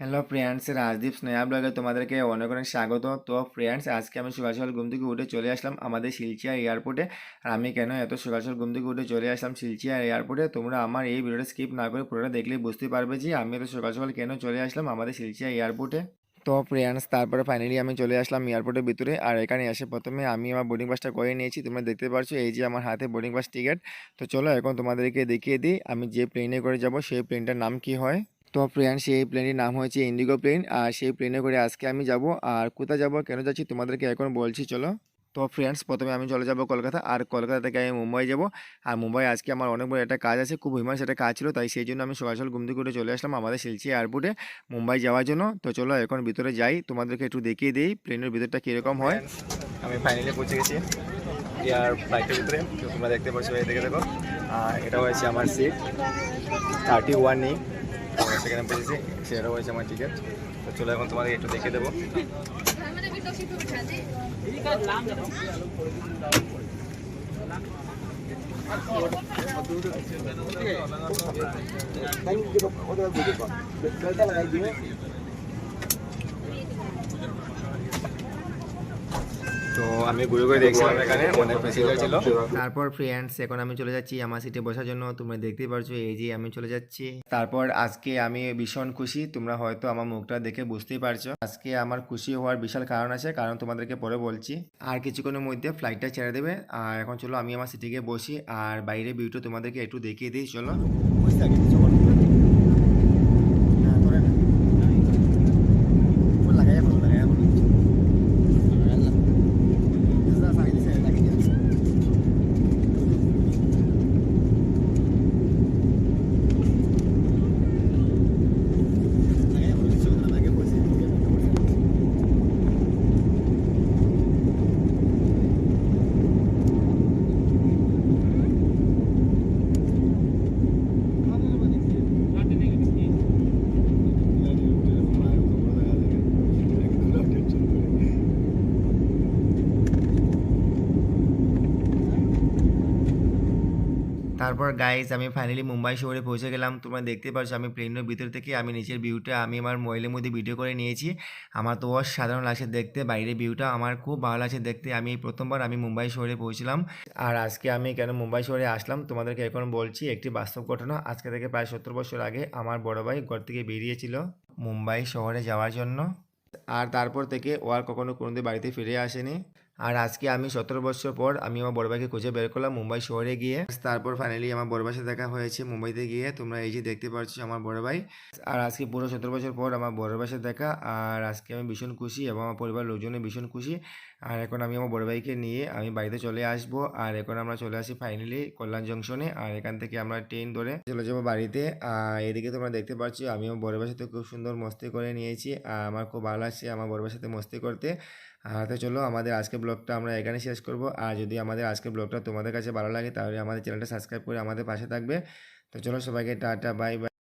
Hello friends Rajdeep, Sneha ব্লগে তোমাদেরকে অনেক অনেক স্বাগত। তো ফ্রেন্ডস আজকে আমি সকাল সকাল ঘুম থেকে উঠে চলে আসলাম আমাদের শিলচিয়া এয়ারপোর্টে আর আমি কেন এত সকাল সকাল ঘুম থেকে উঠে চলে আসলাম শিলচিয়া এয়ারপোর্টে তোমরা আমার এই ভিডিওটা স্কিপ না করে পুরোটা দেখলেই বুঝতে পারবে যে আমি এত সকাল কেন চলে আসলাম আমাদের শিলচিয়া এয়ারপোর্টে তো ফ্রেন্ডস তারপরে ফাইনালি আমি চলে আসলাম এয়ারপোর্টের ভিতরে। আর এখানে এসে প্রথমে আমি আমার বোর্ডিং পাসটা করে নিয়েছি। তোমরা দেখতে পারছ, এই যে আমার হাতে বোর্ডিং পাস টিকিট তো, চলো, এখন তোমাদেরকে দেখিয়ে দিই, আমি যে প্লেনে করে যাব, সেই প্লেনটার নাম কি হয়? তো ফ্রেন্ড সেই প্লেনের নাম হয়েছে ইন্ডিগো প্লেন আর সেই প্লেনে করে আজকে আমি যাব। আর কোথায় যাব, কেন যাচ্ছি, তোমাদেরকে এখন বলছি, চলো। তো ফ্রেন্ডস প্রথমে আমি চলে যাব কলকাতা, আর কলকাতা থেকে আমি মুম্বাই যাব। আর মুম্বাই আজকে আমার অনেক বড় একটা কাজ আছে, খুব হিমাস একটা কাজ ছিল, তাই সেই জন্য আমি সকাল সকাল ঘুম উঠে চলে আসলাম আমাদের শিলচি এয়ারপোর্টে মুম্বাই যাওয়ার জন্য। তো চলো এখন ভিতরে যাই, তোমাদেরকে একটু দেখিয়ে দিই প্লেনের ভিতরটা কীরকম হয়। আমি ফাইনালি পৌঁছে গেছি। এয়ার ফ্লাইটের ভিতরে তোমরা দেখতে পাচ্ছ দেখে দেখো। আর এটা হয়েছে আমার সিট থার্টি ওয়ান সেখানে বসেছি সেটা হয়েছে আমার টিকিট তো চলো এখন তোমাদের একটু দেখে দেবো। তো আমি ঘুরে ঘুরে দেখছিলাম এখানে অনেক প্যাসেঞ্জার ছিল। তারপর ফ্রেন্ডস এখন আমি চলে যাচ্ছি আমার সিটে বসার জন্য তোমরা দেখতেই পারছ এই যে আমি চলে যাচ্ছি। তারপর আজকে আমি ভীষণ খুশি তোমরা হয়তো আমার মুখটা দেখে বুঝতেই পারছ। আজকে আমার খুশি হওয়ার বিশাল কারণ আছে কারণ তোমাদেরকে পরে বলছি। আর কিছুক্ষণের মধ্যে ফ্লাইটটা ছেড়ে দেবে আর এখন চলো আমি আমার সিটে গিয়ে বসি আর বাইরে ভিউটা তোমাদেরকে একটু দেখিয়ে দিই চলো। তারপর গাইজ আমি ফাইনালি মুম্বাই শহরে পৌঁছে গেলাম। তোমরা দেখতে পাচ্ছ আমি প্লেনের ভিতর থেকে আমি নিচের ভিউটা আমি আমার মোবাইলের মধ্যে ভিডিও করে নিয়েছি। আমার তো অসাধারণ লাগছে দেখতে, বাইরের ভিউটা আমার খুব ভালো লাগছে দেখতে। আমি প্রথমবার আমি মুম্বাই শহরে পৌঁছলাম। আর আজকে আমি কেন মুম্বাই শহরে আসলাম, তোমাদেরকে এখন বলছি একটি বাস্তব ঘটনা। আজকে থেকে প্রায় সত্তর বছর আগে আমার বড় ভাই ঘর থেকে বেরিয়েছিল মুম্বাই শহরে যাওয়ার জন্য। আর তারপর থেকে ও আর কখনো কোনোদিন বাড়িতে ফিরে আসেনি। আর আজকে আমি সতেরো বছর পর আমি আমার বড় ভাইকে খুঁজে বের করলাম মুম্বাই শহরে গিয়ে। তারপর ফাইনালি আমার বড় ভাইয়ের দেখা হয়েছে মুম্বাইতে গিয়ে। তোমরা এই যে দেখতে পাচ্ছ আমার বড় ভাই। আর আজকে পুরো সতেরো বছর পর আমার বড় ভাইয়ের দেখা। আর আজকে আমি ভীষণ খুশি এবং আমার পরিবার লোকজনে ভীষণ খুশি। আর এখন আমি আমার বড় ভাইকে নিয়ে আমি বাড়িতে চলে আসব। আর এখন আমরা চলে আসি ফাইনালি কল্যাণ জংশনে আর এখান থেকে আমরা ট্রেন ধরে চলে যাব বাড়িতে। আর এদিকে তোমরা দেখতে পাচ্ছ আমি আমার বড় সাথে খুব সুন্দর মস্তি করে নিয়েছি। আর আমার খুব ভালো লাগছে আমার বড় সাথে মস্তি করতে। আর তো চলো আমাদের আজকের ব্লগটা আমরা এখানে শেষ করব। আর যদি আমাদের আজকের ব্লগটা তোমাদের কাছে ভালো লাগে, তাহলে আমাদের চ্যানেলটা সাবস্ক্রাইব করে আমাদের পাশে থাকবে। তো চলো সবাইকে টাটা, বাই বাই।